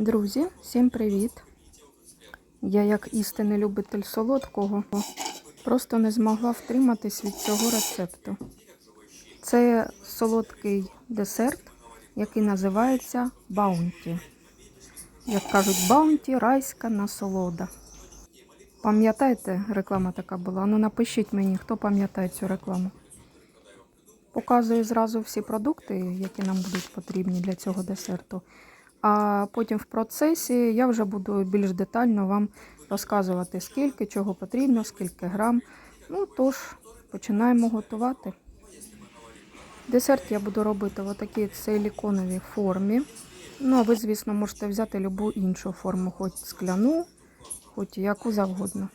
Друзі, всім привіт! Я, як істинний любитель солодкого, просто не змогла втриматись від цього рецепту. Це солодкий десерт, який називається баунті. Як кажуть, баунті райська насолода. Пам'ятаєте, реклама така була? Ну напишіть мені, хто пам'ятає цю рекламу. Показую зразу всі продукти, які нам будуть потрібні для цього десерту. А потім в процесі я вже буду більш детально вам розказувати, скільки чого потрібно, скільки грам. Ну тож, починаємо готувати. Десерт я буду робити в такій силіконовій формі. Ну, а ви, звісно, можете взяти любу іншу форму, хоч скляну, хоч яку завгодно.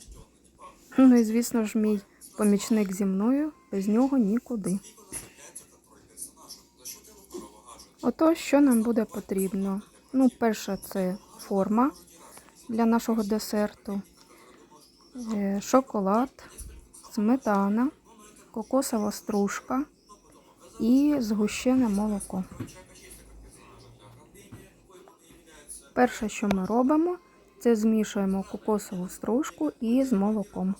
Ну і, звісно ж, мій помічник зі мною, без нього нікуди. Ото, що нам буде потрібно? Ну, перше, це форма для нашого десерту, е, шоколад, сметана, кокосова стружка і згущене молоко. Перше, що ми робимо, це змішуємо кокосову стружку із молоком.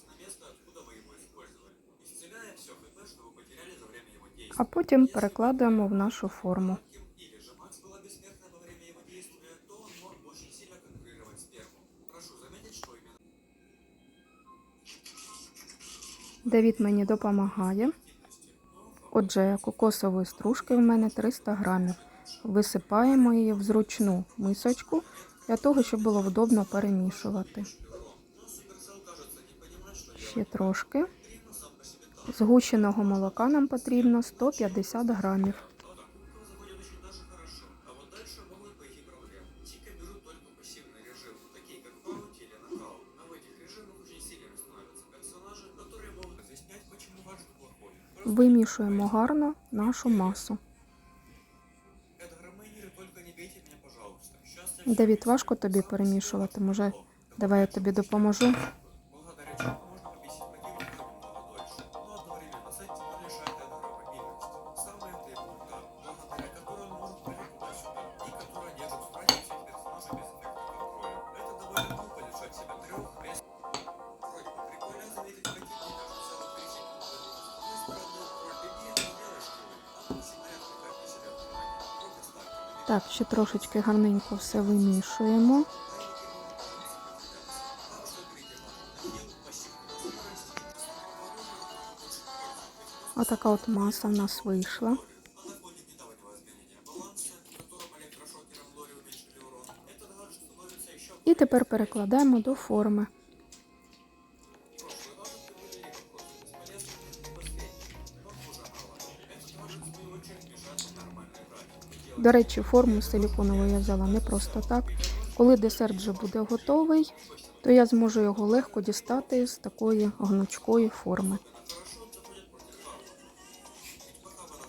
А потім перекладаємо в нашу форму. Давід мені допомагає. Отже, кокосової стружки в мене 300 грамів. Висипаємо її в зручну мисочку для того, щоб було вдобно перемішувати. Ще трошки. Згущеного молока нам потрібно 150 грамів. Вимішуємо гарно нашу масу. Девід, важко тобі перемішувати. Може, давай я тобі допоможу. Так, ще трошечки гарненько все вимішуємо. Отака от маса в нас вийшла. І тепер перекладаємо до форми. До речі, форму силіконову я взяла не просто так. Коли десерт вже буде готовий, то я зможу його легко дістати з такої гнучкої форми.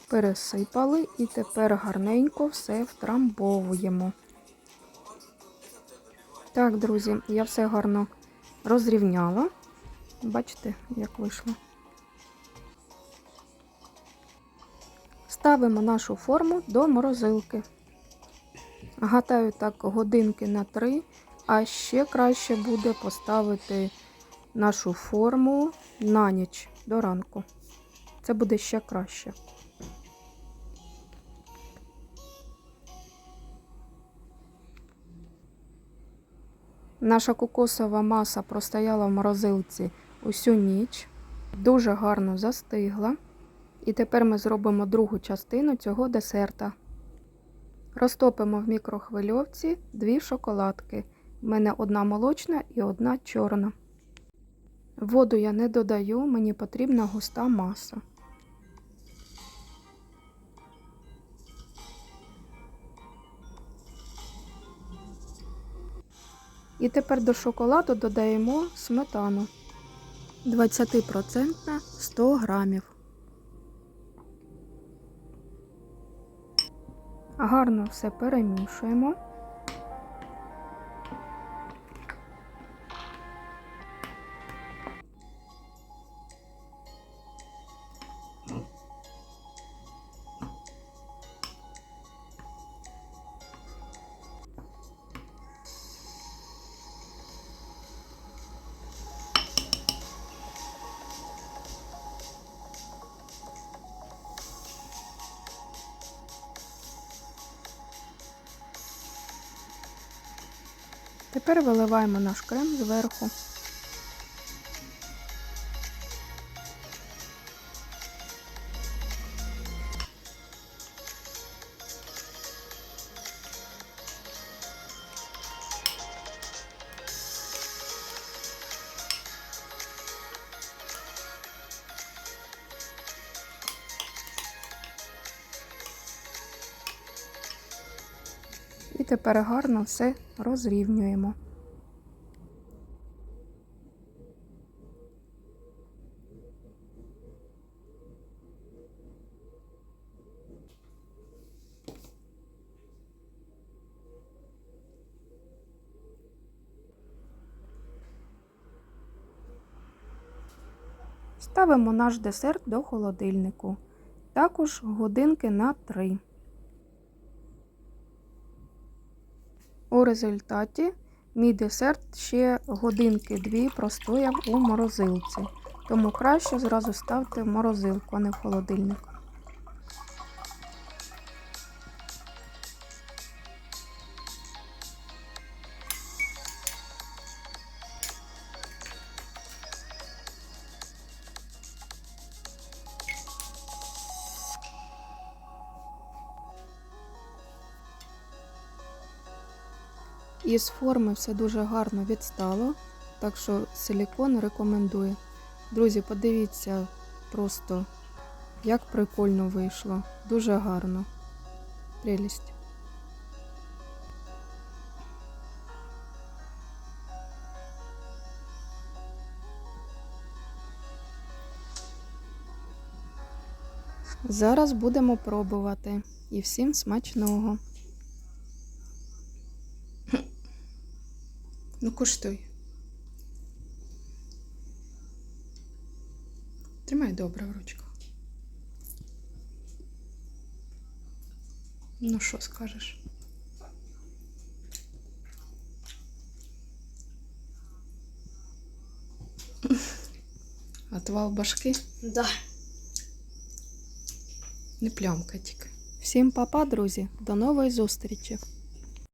Пересипали і тепер гарненько все втрамбовуємо. Так, друзі, я все гарно розрівняла. Бачите, як вийшло. Ставимо нашу форму до морозилки. Гатаю так годинки на три, а ще краще буде поставити нашу форму на ніч до ранку. Це буде ще краще. Наша кокосова маса простояла в морозилці усю ніч, дуже гарно застигла. І тепер ми зробимо другу частину цього десерта. Розтопимо в мікрохвильовці дві шоколадки. У мене одна молочна і одна чорна. Воду я не додаю, мені потрібна густа маса. І тепер до шоколаду додаємо сметану 20% 100 грамів. Гарно все перемішуємо. Тепер виливаємо наш крем зверху. Тепер гарно все розрівнюємо. Ставимо наш десерт до холодильнику. Також годинки на 3. Результаті мій десерт ще годинки-дві простояв у морозилці. Тому краще зразу ставте в морозилку, а не в холодильник. Із форми все дуже гарно відстало, так що силікон рекомендую. Друзі, подивіться просто, як прикольно вийшло. Дуже гарно. Прелість. Зараз будемо пробувати. І всім смачного. Ну, куштуй. Тримай добре в ручках. Ну, що скажеш? Отвал башки? Да. Не плямка тільки. Всім папа, друзі. До нової зустрічі!